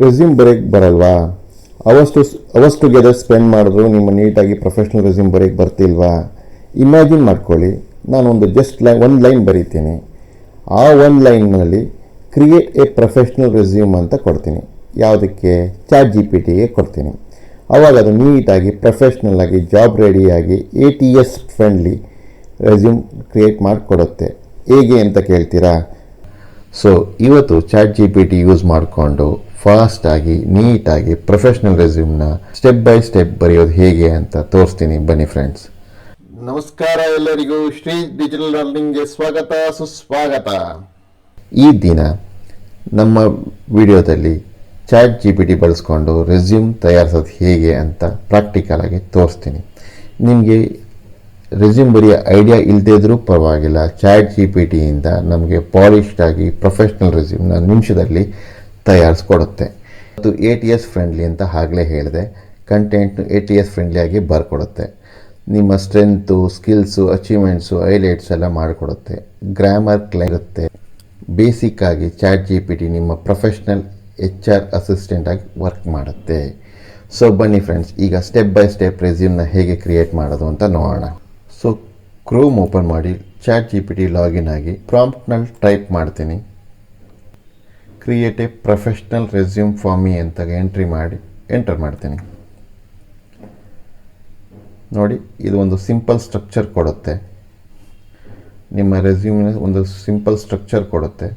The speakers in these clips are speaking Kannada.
ರೆಸ್ಯೂಮ್ ಬರೆಯಕ್ಕೆ ಬರಲ್ವಾ? ಅವಷ್ಟು ಅವರ್ಸ್ ಟುಗೆದರ್ ಸ್ಪೆಂಡ್ ಮಾಡಿದ್ರು ನಿಮ್ಮ ನೀಟಾಗಿ ಪ್ರೊಫೆಷ್ನಲ್ ರೆಸ್ಯೂಮ್ ಬರೆಯಕ್ಕೆ ಬರ್ತಿಲ್ವಾ? ಇಮ್ಯಾಜಿನ್ ಮಾಡ್ಕೊಳ್ಳಿ. ನಾನೊಂದು ಜಸ್ಟ್ ಲೈ ಒಂದು ಲೈನ್ ಬರೀತೀನಿ. ಆ ಒಂದು ಲೈನ್ನಲ್ಲಿ ಕ್ರಿಯೇಟ್ ಎ ಪ್ರೊಫೆಷ್ನಲ್ ರೆಸ್ಯೂಮ್ ಅಂತ ಕೊಡ್ತೀನಿ. ಯಾವುದಕ್ಕೆ? ಚಾಟ್ ಜಿ ಪಿ ಟಿಗೆ ಕೊಡ್ತೀನಿ. ಆವಾಗ ಅದು ನೀಟಾಗಿ ಪ್ರೊಫೆಷ್ನಲ್ಲಾಗಿ ಜಾಬ್ ರೆಡಿಯಾಗಿ A T S friendly resume create ಮಾಡಿಕೊಡುತ್ತೆ. ಹೇಗೆ ಅಂತ ಕೇಳ್ತೀರಾ? ಸೊ ಇವತ್ತು chat G P T use ಮಾಡಿಕೊಂಡು ಫಾಸ್ಟಾಗಿ ನೀಟಾಗಿ ಪ್ರೊಫೆಷ್ನಲ್ ರೆಸ್ಯೂಮ್ನ ಸ್ಟೆಪ್ ಬೈ ಸ್ಟೆಪ್ ಬರೆಯೋದು ಹೇಗೆ ಅಂತ ತೋರಿಸ್ತೀನಿ. ಬನ್ನಿ ಫ್ರೆಂಡ್ಸ್ ನಮಸ್ಕಾರ ಎಲ್ಲರಿಗೂ. ಶ್ರೀ ಡಿಜಿಟಲ್ ಲರ್ನಿಂಗ್ಗೆ ಸ್ವಾಗತ ಸುಸ್ವಾಗತ. ಈ ದಿನ ನಮ್ಮ ವಿಡಿಯೋದಲ್ಲಿ ಚಾಟ್ ಜಿ ಪಿ ಟಿ ಬಳಸ್ಕೊಂಡು ರೆಸ್ಯೂಮ್ ತಯಾರಿಸೋದು ಹೇಗೆ ಅಂತ ಪ್ರಾಕ್ಟಿಕಲ್ ಆಗಿ ತೋರಿಸ್ತೀನಿ. ನಿಮಗೆ ರೆಸ್ಯೂಮ್ ಬರೆಯೋ ಐಡಿಯಾ ಇಲ್ಲದೇ ಇದ್ರೂ ಪರವಾಗಿಲ್ಲ. ಚಾಟ್ ಜಿ ಪಿ ಟಿಯಿಂದ ನಮಗೆ ಪಾಲಿಶ್ಡ್ ಆಗಿ ಪ್ರೊಫೆಷ್ನಲ್ ರೆಸ್ಯೂಮ್ನ ನಿಮಿಷದಲ್ಲಿ ತಯಾರಿಸ್ಕೊಡುತ್ತೆ. ಮತ್ತು ಎ ಟಿ ಎಸ್ ಫ್ರೆಂಡ್ಲಿ ಅಂತ ಆಗಲೇ ಹೇಳಿದೆ. ಕಂಟೆಂಟ್ ಎ ಟಿ ಎಸ್ ಫ್ರೆಂಡ್ಲಿಯಾಗಿ ಬರ್ಕೊಡುತ್ತೆ. ನಿಮ್ಮ ಸ್ಟ್ರೆಂತು ಸ್ಕಿಲ್ಸು ಅಚೀವ್ಮೆಂಟ್ಸು ಹೈಲೈಟ್ಸ್ ಎಲ್ಲ ಮಾಡಿಕೊಡುತ್ತೆ. ಗ್ರಾಮರ್ ಇರುತ್ತೆ. ಬೇಸಿಕ್ ಆಗಿ ಚಾಟ್ ಜಿ ಪಿ ಟಿ ನಿಮ್ಮ ಪ್ರೊಫೆಷ್ನಲ್ ಎಚ್ ಆರ್ ಅಸಿಸ್ಟೆಂಟ್ ಆಗಿ ವರ್ಕ್ ಮಾಡುತ್ತೆ. ಸೊ ಬನ್ನಿ ಫ್ರೆಂಡ್ಸ್ ಈಗ ಸ್ಟೆಪ್ ಬೈ ಸ್ಟೆಪ್ ರೆಸ್ಯೂಮ್ನ ಹೇಗೆ ಕ್ರಿಯೇಟ್ ಮಾಡೋದು ಅಂತ ನೋಡೋಣ. ಸೊ ಕ್ರೋಮ್ ಓಪನ್ ಮಾಡಿ chat G P T login ಆಗಿ ಪ್ರಾಂಪ್ಟ್ನಲ್ಲಿ ಟೈಪ್ ಮಾಡ್ತೀನಿ. Create a professional resume for me ಅಂತ ಎಂಟ್ರಿ ಮಾಡಿ ಎಂಟರ್ ಮಾಡ್ತೀನಿ. ನೋಡಿ, ಇದು ಒಂದು ಸಿಂಪಲ್ ಸ್ಟ್ರಕ್ಚರ್ ಕೊಡುತ್ತೆ. ನಿಮ್ಮ ರೆಸ್ಯೂಮಿನ ಒಂದು ಸಿಂಪಲ್ ಸ್ಟ್ರಕ್ಚರ್ ಕೊಡುತ್ತೆ.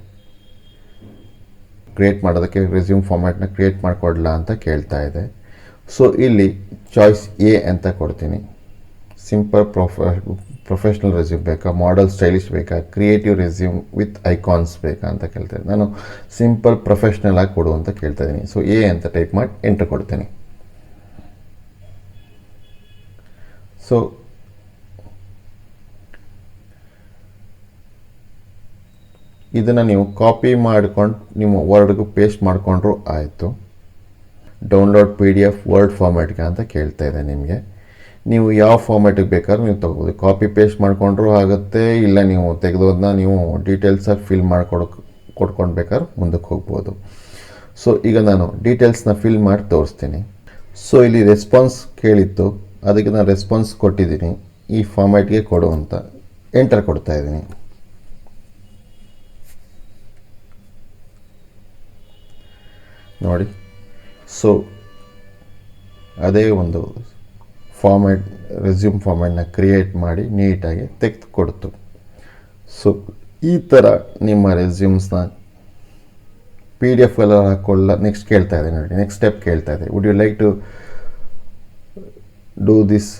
ಕ್ರಿಯೇಟ್ ಮಾಡೋದಕ್ಕೆ ರೆಸ್ಯೂಮ್ ಫಾರ್ಮ್ಯಾಟ್ನ ಕ್ರಿಯೇಟ್ ಮಾಡಿಕೊಡ್ಲಾ ಅಂತ ಕೇಳ್ತಾ ಇದೆ. ಸೊ ಇಲ್ಲಿ ಚಾಯ್ಸ್ ಎ ಅಂತ ಕೊಡ್ತೀನಿ. ಸಿಂಪಲ್ ಪ್ರೊಫ ಪ್ರೊಫೆಷ್ನಲ್ ರೆಸ್ಯೂಮ್ ಬೇಕಾ? ಮಾಡಲ್ ಸ್ಟೈಲಿಶ್ ಬೇಕಾ? ಕ್ರಿಯೇಟಿವ್ ರೆಸ್ಯೂಮ್ ವಿತ್ ಐಕಾನ್ಸ್ ಬೇಕಾ ಅಂತ ಕೇಳ್ತೇನೆ ನಾನು ಸಿಂಪಲ್ ಪ್ರೊಫೆಷ್ನಲ್ ಆಗಿ ಕೊಡು ಅಂತ ಕೇಳ್ತಾ ಇದ್ದೀನಿ. ಸೊ ಎ ಅಂತ ಟೈಪ್ ಮಾಡಿ ಎಂಟ್ರ್ ಕೊಡ್ತೀನಿ. ಸೊ ಇದನ್ನು ನೀವು ಕಾಪಿ ಮಾಡಿಕೊಂಡು ನಿಮ್ಮ ವರ್ಡ್ಗೂ ಪೇಸ್ಟ್ ಮಾಡಿಕೊಂಡ್ರೂ ಆಯಿತು. Download P D F word ಫಾರ್ಮ್ಯಾಟ್ಗೆ ಅಂತ ಕೇಳ್ತಾ ಇದೆ ನಿಮಗೆ. ನೀವು ಯಾವ ಫಾರ್ಮ್ಯಾಟಿಗೆ ಬೇಕಾದ್ರೂ ನೀವು ತೊಗೋಬೋದು. ಕಾಪಿ ಪೇಸ್ಟ್ ಮಾಡಿಕೊಂಡ್ರೂ ಆಗುತ್ತೆ, ಇಲ್ಲ ನೀವು ತೆಗೆದೋದನ್ನ ನೀವು ಡೀಟೇಲ್ಸಾಗಿ ಫಿಲ್ ಮಾಡ್ಕೊಡೋ ಕೊಡ್ಕೊಂಡು ಬೇಕಾದ್ರೆ ಮುಂದಕ್ಕೆ ಹೋಗ್ಬೋದು. ಸೊ ಈಗ ನಾನು ಡೀಟೇಲ್ಸ್ನ ಫಿಲ್ ಮಾಡಿ ತೋರಿಸ್ತೀನಿ. ಸೊ ಇಲ್ಲಿ ರೆಸ್ಪಾನ್ಸ್ ಕೇಳಿತ್ತು. ಅದಕ್ಕೆ ನಾನು ರೆಸ್ಪಾನ್ಸ್ ಕೊಟ್ಟಿದ್ದೀನಿ. ಈ ಫಾರ್ಮ್ಯಾಟ್ಗೆ ಕೊಡು ಅಂತ. ಎಂಟರ್ ಕೊಡ್ತಾ ಇದ್ದೀನಿ. ನೋಡಿ. ಸೊ ಅದೇ ಒಂದು ಫಾರ್ಮ್ಯಾಟ್ ರೆಸ್ಯೂಮ್ ಫಾರ್ಮ್ಯಾಟ್ನ ಕ್ರಿಯೇಟ್ ಮಾಡಿ ನೀಟಾಗಿ ತೆಗೆದು ಕೊಡ್ತು ಸೊ ಈ ಥರ ನಿಮ್ಮ ರೆಸ್ಯೂಮ್ಸ್ನ ಪಿ ಡಿ ಎಫ್ ಎಲ್ಲ ಹಾಕೊಳ್ಳ ನೆಕ್ಸ್ಟ್ ಕೇಳ್ತಾ ಇದೆ ನೋಡಿ ನೆಕ್ಸ್ಟ್ ಸ್ಟೆಪ್ ಕೇಳ್ತಾ ಇದೆ would you like to do this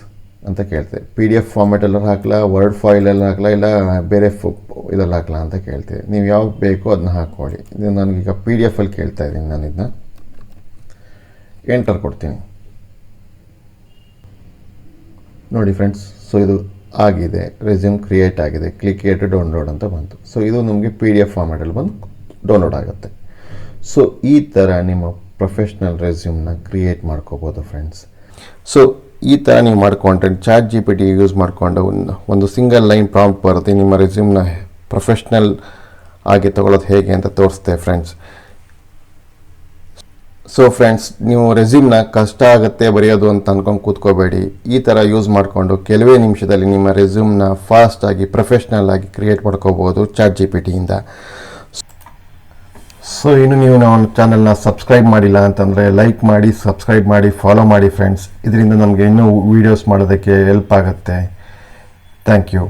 ಅಂತ ಕೇಳ್ತೇವೆ ಪಿ ಡಿ ಎಫ್ ಫಾರ್ಮ್ಯಾಟೆಲ್ಲ ಹಾಕಲ ವರ್ಡ್ ಫೈಲ್ ಎಲ್ಲ ಹಾಕಲ, ಇಲ್ಲ ಬೇರೆ ಫೋ, ಇದೆಲ್ಲ ಹಾಕಲ ಅಂತ ಕೇಳ್ತೇವೆ ನೀವು ಯಾವ ಬೇಕೋ ಅದನ್ನ ಹಾಕ್ಕೊಳ್ಳಿ. ಇದು ನನಗೀಗ ಪಿ ಡಿ ಎಫಲ್ಲಿ ಕೇಳ್ತಾ ಇದ್ದೀನಿ ನಾನು ಇದನ್ನ ಎಂಟರ್ ಕೊಡ್ತೀನಿ. ನೋಡಿ ಫ್ರೆಂಡ್ಸ್ ಸೊ ಇದು ಆಗಿದೆ ರೆಸ್ಯೂಮ್ ಕ್ರಿಯೇಟ್ ಆಗಿದೆ ಕ್ಲಿಕ್ ಏಟ್ ಡೌನ್ಲೋಡ್ ಅಂತ ಬಂತು. ಸೊ ಇದು ನಿಮಗೆ ಪಿ ಡಿ ಎಫ್ ಫಾರ್ಮ್ಯಾಟಲ್ಲಿ ಬಂದು ಡೌನ್ಲೋಡ್ ಆಗುತ್ತೆ. ಸೊ ಈ ಥರ ನಿಮ್ಮ ಪ್ರೊಫೆಷ್ನಲ್ ರೆಸ್ಯೂಮ್ನ ಕ್ರಿಯೇಟ್ ಮಾಡ್ಕೋಬೋದು ಫ್ರೆಂಡ್ಸ್ ಸೊ ಈ ಥರ ನೀವು ಮಾಡ್ಕೊಂಡ್ರೆ chat G P T use ಮಾಡಿಕೊಂಡು ಒಂದು ಸಿಂಗಲ್ ಲೈನ್ ಪ್ರಾಂಪ್ಟ್ ಬರುತ್ತೆ, ನಿಮ್ಮ ರೆಸ್ಯೂಮ್ನ ಪ್ರೊಫೆಷ್ನಲ್ ಆಗಿ ತಗೊಳ್ಳೋದು ಹೇಗೆ ಅಂತ ತೋರಿಸ್ತೆ ಫ್ರೆಂಡ್ಸ್ ಸೊ ಫ್ರೆಂಡ್ಸ್ ನೀವು ರೆಸ್ಯೂಮ್ನ ಕಷ್ಟ ಆಗುತ್ತೆ, ಬರೆಯೋದು ಅಂತ ಅಂದ್ಕೊಂಡು ಕೂತ್ಕೋಬೇಡಿ. ಈ ಥರ ಯೂಸ್ ಮಾಡಿಕೊಂಡು ಕೆಲವೇ ನಿಮಿಷದಲ್ಲಿ ನಿಮ್ಮ ರೆಸ್ಯೂಮ್ನ ಫಾಸ್ಟಾಗಿ ಪ್ರೊಫೆಷ್ನಲ್ ಆಗಿ ಕ್ರಿಯೇಟ್ ಮಾಡ್ಕೋಬೋದು ಚಾಟ್ ಜಿ ಪಿ ಟಿಯಿಂದ ಸೊ ಇನ್ನು ನೀವು ನಮ್ಮ ಚಾನಲ್ನ ಸಬ್ಸ್ಕ್ರೈಬ್ ಮಾಡಿಲ್ಲ ಅಂತಂದರೆ ಲೈಕ್ ಮಾಡಿ ಸಬ್ಸ್ಕ್ರೈಬ್ ಮಾಡಿ ಫಾಲೋ ಮಾಡಿ ಫ್ರೆಂಡ್ಸ್ ಇದರಿಂದ ನಮಗೆ ಇನ್ನೂ ವೀಡಿಯೋಸ್ ಮಾಡೋದಕ್ಕೆ ಹೆಲ್ಪ್ ಆಗುತ್ತೆ. Thank you